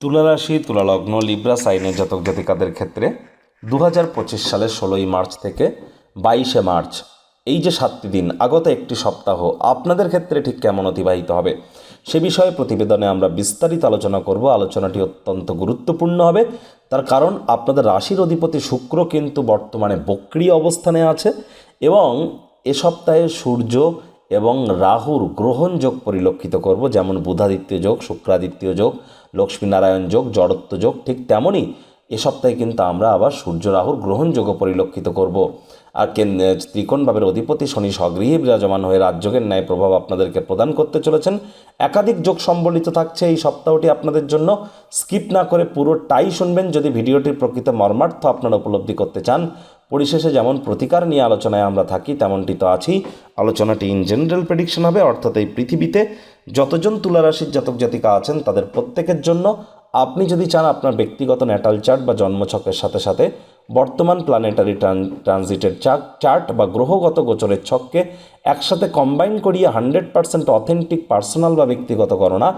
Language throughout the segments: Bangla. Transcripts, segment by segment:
তুলা তুলালগ্ন, লিব্রা, সাইনের জাতক জাতিকাদের ক্ষেত্রে দু হাজার পঁচিশ সালের ষোলোই মার্চ থেকে বাইশে মার্চ, এই যে সাতটি দিন, আগত একটি সপ্তাহ, আপনাদের ক্ষেত্রে ঠিক কেমন অতিবাহিত হবে? সে বিষয়ে প্রতিবেদনে আমরা বিস্তারিত আলোচনা করব। আলোচনাটি অত্যন্ত গুরুত্বপূর্ণ হবে। তার কারণ, আপনাদের রাশির অধিপতি শুক্র কিন্তু বর্তমানে বক্রিয় অবস্থানে আছে এবং এ সপ্তাহে সূর্য এবং রাহুর গ্রহণ যোগ পরিলক্ষিত করব, যেমন বুধাদিত্য যোগ, শুক্রাদিত্য যোগ লক্ষ্মীনারায়ণ যোগ, জড়ত্ব যোগ, ঠিক তেমনই এ সপ্তাহে কিন্তু আমরা আবার সূর্য রাহুর গ্রহণ যোগও পরিলক্ষিত করব। আর ত্রিকোণভাবের অধিপতি শনি স্বগৃহে বিরাজমান হয়ে রাজযোগের ন্যায় প্রভাব আপনাদেরকে প্রদান করতে চলেছেন। একাধিক যোগ সম্বলিত থাকছে এই সপ্তাহটি আপনাদের জন্য। স্কিপ না করে পুরোটাই শুনবেন। যদি ভিডিওটির প্রকৃত মর্মার্থ আপনারা উপলব্ধি করতে চান, পরিশেষে যেমন প্রতিকার নিয়ে আলোচনায় আমরা থাকি, তেমনটি তো আছেই। আলোচনাটি ইন জেনারেল প্রেডিকশন হবে, অর্থাৎ এই পৃথিবীতে যতজন তুলা রাশির জাতক জাতিকা আছেন তাদের প্রত্যেকের জন্য আপনি যদি চান আপনার ব্যক্তিগত ন্যাটাল চার্ট বা জন্মছকের সাথে সাথে বর্তমান প্ল্যানেটারি ট্রানজিটের চার্ট বা গ্রহগত গোচরের ছককে একসাথে কম্বাইন করিয়ে হান্ড্রেড পার্সেন্ট অথেন্টিক পার্সোনাল বা ব্যক্তিগত গণনা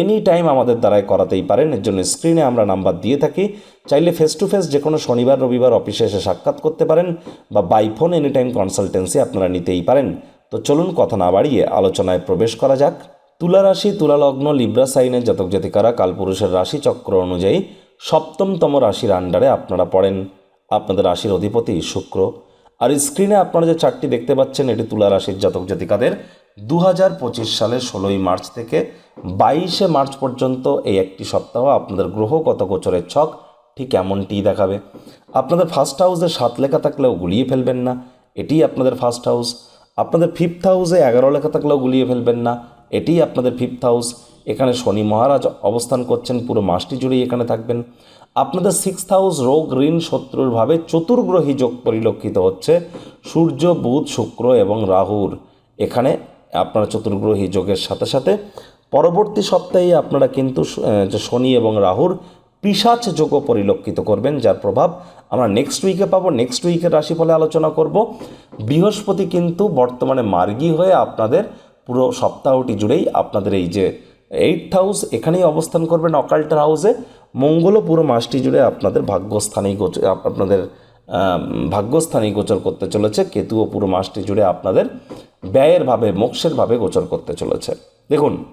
এনি টাইম আমাদের দ্বারাই করাতেই পারেন। এর জন্য স্ক্রিনে আমরা নাম্বার দিয়ে থাকি। চাইলে ফেস টু ফেস যে কোনো শনিবার, রবিবার অফিসে এসে সাক্ষাৎ করতে পারেন বা by phone any time consultancy আপনারা নিতেই পারেন। তো চলুন কথা না বাড়িয়ে আলোচনায় প্রবেশ করা যাক। তুলা রাশি তুলা লগ্ন লিব্রা সাইনের জাতক জাতিকারা কালপুরুষের রাশি চক্র অনুযায়ী সপ্তমতম রাশির আন্ডারে আপনারা পড়েন। আপনাদের রাশির অধিপতি শুক্র। আর স্ক্রিনে আপনারা যে চারটি দেখতে পাচ্ছেন, এটি তুলা রাশির জাতক জাতিকাদের দু হাজার পঁচিশ সালের ষোলোই মার্চ থেকে বাইশে মার্চ পর্যন্ত এই একটি সপ্তাহ আপনাদের গ্রহগত গোচরের ছক, ঠিক এমনটিই দেখাবে। আপনাদের ফার্স্ট হাউসে সাত লেখা থাকলেও গুলিয়ে ফেলবেন না, এটিই আপনাদের ফার্স্ট হাউস আপনাদের ফিফথ হাউসে এগারো লেখা থাকলেও গুলিয়ে ফেলবেন না এটিই আপনাদের ফিফথ হাউস এখানে শনি মহারাজ অবস্থান করছেন, পুরো মাসটি জুড়েই এখানে থাকবেন। আপনাদের সিক্স হাউস রোগ, ঋণ, শত্রুর ভাবে চতুর্গ্রহী যোগ পরিলক্ষিত হচ্ছে সূর্য, বুধ, শুক্র এবং রাহুর। এখানে আপনারা চতুর্গ্রহী যোগের সাথে সাথে পরবর্তী সপ্তাহে আপনারা কিন্তু শনি এবং রাহুর পিসাচ যোগও পরিলক্ষিত করবেন, যার প্রভাব আমরা নেক্সট উইকে পাবো। নেক্সট উইকের রাশিফলে আলোচনা করব। বৃহস্পতি কিন্তু বর্তমানে মার্গী হয়ে আপনাদের পুরো সপ্তাহটি জুড়েই আপনাদের এই যে এইট হাউস এখানেই অবস্থান করবেন অকাল্টার হাউসে মঙ্গলও পুরো মাসটি জুড়ে আপনাদের ভাগ্যস্থানেই গোচ- আপ- আপনাদের ভাগ্যস্থানেই গোচর করতে চলেছে। কেতুও পুরো মাসটি জুড়ে আপনাদের ব্যয়ের ভাবে, মোক্ষের ভাবে গোচর করতে চলেছে। দেখুন,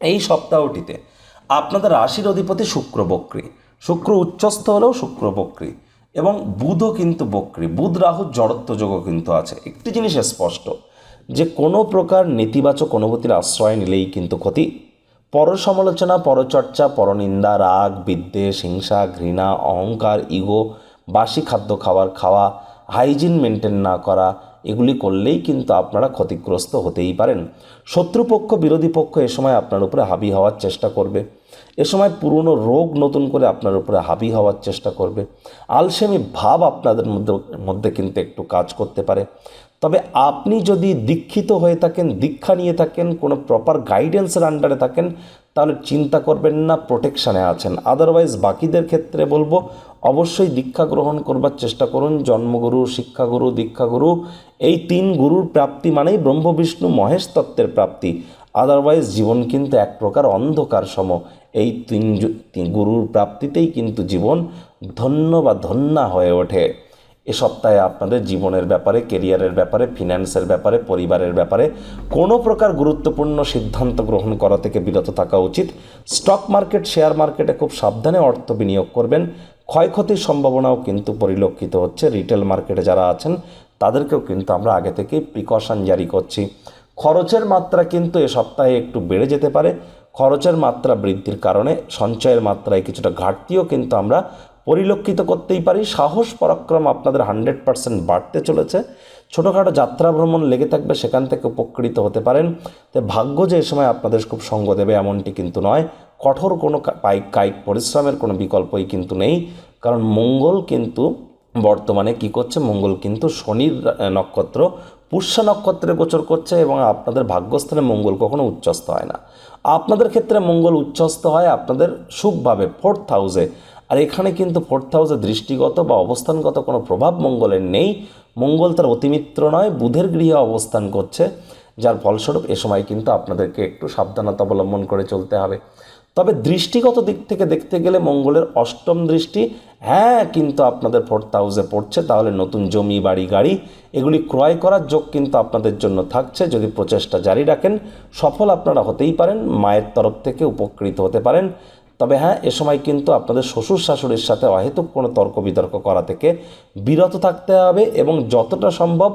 এই সপ্তাহটিতে আপনাদের রাশির অধিপতি শুক্র বক্রী। শুক্র উচ্চস্থ হলেও শুক্র বক্রী এবং বুধও কিন্তু বক্রী। বুধ, রাহু, জড়ত্ব যোগও কিন্তু আছে। একটি জিনিস স্পষ্ট যে কোনো প্রকার নেতিবাচক অনুভূতির আশ্রয় নিলেই কিন্তু ক্ষতি। পর সমালোচনা পরচর্চা, পরনিন্দা, রাগ, বিদ্বেষ, হিংসা, ঘৃণা, অহংকার, ইগো, বাসি খাদ্য খাবার খাওয়া, হাইজিন মেনটেন না করা, এগুলি করলেই কিন্তু আপনারা ক্ষতিগ্রস্ত হতেই পারেন। শত্রুপক্ষ, বিরোধী পক্ষ এ সময় আপনার উপরে হাবি হওয়ার চেষ্টা করবে। এ সময় পুরনো রোগ নতুন করে আপনার উপরে হাবি হওয়ার চেষ্টা করবে। আলসেমি ভাব আপনাদের মধ্যে মধ্যে কিন্তু একটু কাজ করতে পারে। তবে আপনি যদি দীক্ষিত হয়ে থাকেন, দীক্ষা নিয়ে থাকেন, কোনো প্রপার গাইডেন্সের আন্ডারে থাকেন, তাহলে চিন্তা করবেন না প্রোটেকশানে আছেন। আদারওয়াইজ বাকিদের ক্ষেত্রে বলব, অবশ্যই দীক্ষা গ্রহণ করবার চেষ্টা করুন। জন্মগুরু, শিক্ষাগুরু, দীক্ষাগুরু, এই তিন গুরুর প্রাপ্তি মানেই ব্রহ্মবিষ্ণু মহেশ তত্ত্বের প্রাপ্তি। আদারওয়াইজ জীবন কিন্তু এক প্রকার অন্ধকার সম। এই তিন গুরুর প্রাপ্তিতেই কিন্তু জীবন ধন্য বা ধন্যা হয়ে ওঠে। এ সপ্তাহে আপনাদের জীবনের ব্যাপারে কেরিয়ারের ব্যাপারে ফিন্যান্সের ব্যাপারে, পরিবারের ব্যাপারে কোনো প্রকার গুরুত্বপূর্ণ সিদ্ধান্ত গ্রহণ করা থেকে বিরত থাকা উচিত। স্টক মার্কেট শেয়ার মার্কেটে খুব সাবধানে অর্থ বিনিয়োগ করবেন। ক্ষয়ক্ষতির সম্ভাবনাও কিন্তু পরিলক্ষিত হচ্ছে। রিটেল মার্কেটে যারা আছেন, তাদেরকেও কিন্তু আমরা আগে থেকেই প্রিকশন জারি করছি। খরচের মাত্রা কিন্তু এ সপ্তাহে একটু বেড়ে যেতে পারে। খরচের মাত্রা বৃদ্ধির কারণে সঞ্চয়ের মাত্রায় কিছুটা ঘাটতিও কিন্তু আমরা পরিলক্ষিত করতেই পারি। সাহস, পরাক্রম আপনাদের হান্ড্রেড পার্সেন্ট বাড়তে চলেছে। ছোটোখাটো যাত্রা ভ্রমণ লেগে থাকবে, সেখান থেকে উপকৃত হতে পারেন। তো ভাগ্য যে সময় আপনাদের খুব সঙ্গ দেবে, এমনটি কিন্তু নয়। কঠোর কোনো কায়িক পরিশ্রমের কোনো বিকল্পই কিন্তু নেই। কারণ মঙ্গল কিন্তু বর্তমানে কি করছে, মঙ্গল কিন্তু শনির নক্ষত্র, পুষ্যা নক্ষত্রে গোচর করছে এবং আপনাদের ভাগ্যস্থানে মঙ্গল কখনো উচ্চস্থ হয় না। আপনাদের ক্ষেত্রে মঙ্গল উচ্চস্থ হয় আপনাদের সুখভাবে, ফোর্থ হাউসে। আর এখানে কিন্তু ফোর্থ হাউসে দৃষ্টিগত বা অবস্থানগত কোনো প্রভাব মঙ্গলের নেই। মঙ্গল তার অতিমিত্র নয়, বুধের গৃহে অবস্থান করছে, যার ফলস্বরূপ এ সময় কিন্তু আপনাদেরকে একটু সাবধানতা অবলম্বন করে চলতে হবে। তবে দৃষ্টিগত দিক থেকে দেখতে গেলে মঙ্গলের অষ্টম দৃষ্টি হ্যাঁ কিন্তু আপনাদের ফোর্থ হাউসে পড়ছে, তাহলে নতুন জমি, বাড়ি, গাড়ি, এগুলি ক্রয় করার যোগ কিন্তু আপনাদের জন্য থাকছে। যদি প্রচেষ্টা জারি রাখেন, সফল আপনারা হতেই পারেন, মায়ের তরফ থেকে উপকৃত হতে পারেন। তবে হ্যাঁ এ সময় কিন্তু আপনাদের শ্বশুর শাশুড়ির সাথে অহেতুক কোনো তর্ক বিতর্ক করা থেকে বিরত থাকতে হবে এবং যতটা সম্ভব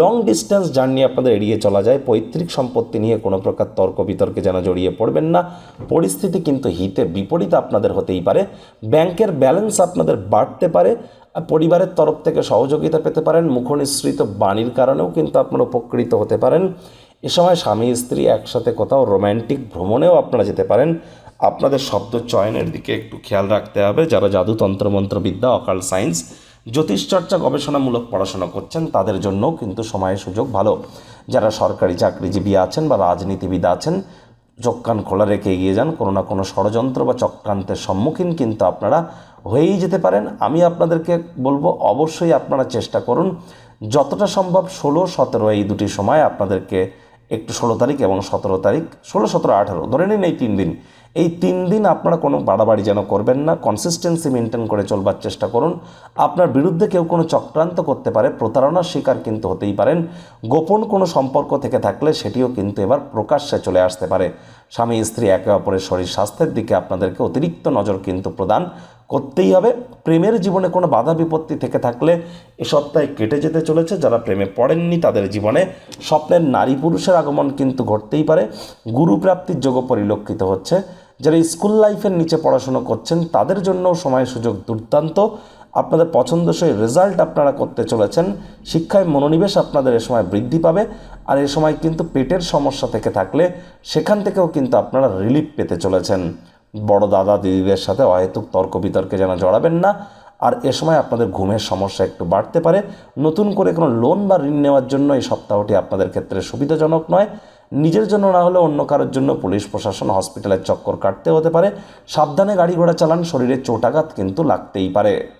লং ডিস্টেন্স জার্নি আপনাদের এড়িয়ে চলা যায়। পৈতৃক সম্পত্তি নিয়ে কোনো প্রকার তর্ক বিতর্কে যেন জড়িয়ে পড়বেন না। পরিস্থিতি কিন্তু হিতে বিপরীত আপনাদের হতেই পারে। ব্যাংকের ব্যালেন্স আপনাদের বাড়তে পারে। পরিবারের তরফ থেকে সহযোগিতা পেতে পারেন। মুখনিসৃত বাণীর কারণেও কিন্তু আপনারা উপকৃত হতে পারেন। এ সময় স্বামী স্ত্রী একসাথে কোথাও রোম্যান্টিক ভ্রমণেও আপনারা যেতে পারেন। আপনাদের শব্দ চয়নের দিকে একটু খেয়াল রাখতে হবে। যারা জাদু তন্ত্রমন্ত্রবিদ্যা অকাল সায়েন্স জ্যোতিষচর্চা গবেষণামূলক পড়াশোনা করছেন, তাদের জন্যও কিন্তু সময়ের সুযোগ ভালো। যারা সরকারি চাকরিজীবী আছেন বা রাজনীতিবিদ আছেন, চোখ কান খোলা রেখে এগিয়ে যান। কোনো না কোনো ষড়যন্ত্র বা চক্রান্তের সম্মুখীন কিন্তু আপনারা হয়েই যেতে পারেন। আমি আপনাদেরকে বলব, অবশ্যই আপনারা চেষ্টা করুন। যতটা সম্ভব ষোলো, সতেরো এই দুটি সময় আপনাদেরকে একটু ষোলো তারিখ এবং সতেরো তারিখ, ষোলো, সতেরো, আঠারো, ধরে নিন এই তিন দিন এই তিন দিন আপনারা কোনো বাড়াবাড়ি যেন করবেন না কনসিস্টেন্সি মেনটেন করে চলবার চেষ্টা করুন। আপনার বিরুদ্ধে কেউ কোনো চক্রান্ত করতে পারে, প্রতারণার শিকার কিন্তু হতেই পারেন। গোপন কোনো সম্পর্ক থেকে থাকলে সেটিও কিন্তু এবার প্রকাশ্যে চলে আসতে পারে। স্বামী, স্ত্রী, একে অপরের শরীর স্বাস্থ্যের দিকে আপনাদেরকে অতিরিক্ত নজর কিন্তু প্রদান করতেই হবে। প্রেমের জীবনে কোনো বাধা বিপত্তি থেকে থাকলে এ সপ্তাহে কেটে যেতে চলেছে। যারা প্রেমে পড়েননি তাদের জীবনে স্বপ্নের নারী পুরুষের আগমন কিন্তু ঘটতেই পারে। গুরু প্রাপ্তির যোগ পরিলক্ষিত হচ্ছে। যারা স্কুল লাইফের নিচে পড়াশুনো করছেন, তাদের জন্যও সময় সুযোগ দুর্দান্ত। আপনাদের পছন্দসই রেজাল্ট আপনারা করতে চলেছেন। শিক্ষায় মনোনিবেশ আপনাদের এ সময় বৃদ্ধি পাবে। আর এ সময় কিন্তু পেটের সমস্যা থেকে থাকলে সেখান থেকেও কিন্তু আপনারা রিলিফ পেতে চলেছেন। বড় দাদা দিদিদের সাথে অহেতুক তর্ক বিতর্কে যেন জড়াবেন না। আর এ সময় আপনাদের ঘুমের সমস্যা একটু বাড়তে পারে। নতুন করে কোনো লোন বা ঋণ নেওয়ার জন্য এই সপ্তাহটি আপনাদের ক্ষেত্রে সুবিধাজনক নয়। নিজের জন্য না হলে অন্য কারোর জন্য পুলিশ, প্রশাসন হসপিটালের চক্কর কাটতে হতে পারে। সাবধানে গাড়ি ঘোড়া চালান, শরীরে চোটাঘাত কিন্তু লাগতেই পারে।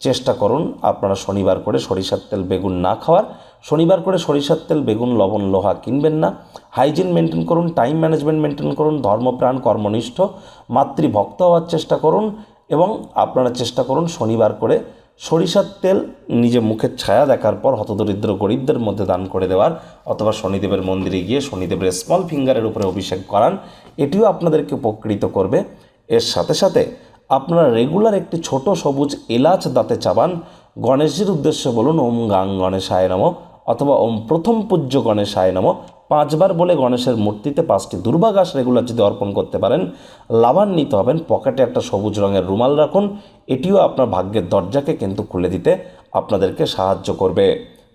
চেষ্টা করুন আপনারা শনিবার করে সরিষার তেল বেগুন না খাওয়ার। শনিবার করে সরিষার তেল, বেগুন, লবণ, লোহা কিনবেন না। হাইজিন মেনটেন করুন টাইম ম্যানেজমেন্ট মেনটেন করুন, ধর্মপ্রাণ, কর্মনিষ্ঠ, মাতৃভক্ত হওয়ার চেষ্টা করুন এবং আপনারা চেষ্টা করুন শনিবার করে সরিষার তেল নিজে মুখের ছায়া দেখার পর হতদরিদ্র গরিবদের মধ্যে দান করে দেওয়ার অথবা শনিদেবের মন্দিরে গিয়ে শনিদেবের স্মল ফিঙ্গারের উপরে অভিষেক করান, এটিও আপনাদেরকে উপকৃত করবে। এর সাথে সাথে আপনারা রেগুলার একটি ছোট সবুজ এলাচ দাঁতে চাবান। গণেশজির উদ্দেশ্যে বলুন, ওম গাং গণেশায় নম অথবা, ওম প্রথম পূজ্য গণেশায় নম পাঁচবার বলে গণেশের মূর্তিতে পাঁচটি দুর্বাঘাস রেগুলার যদি অর্পণ করতে পারেন। লাভান্বিত হবেন, পকেটে একটা সবুজ রঙের রুমাল রাখুন। এটিও আপনার ভাগ্যের দরজাকে কিন্তু খুলে দিতে আপনাদেরকে সাহায্য করবে।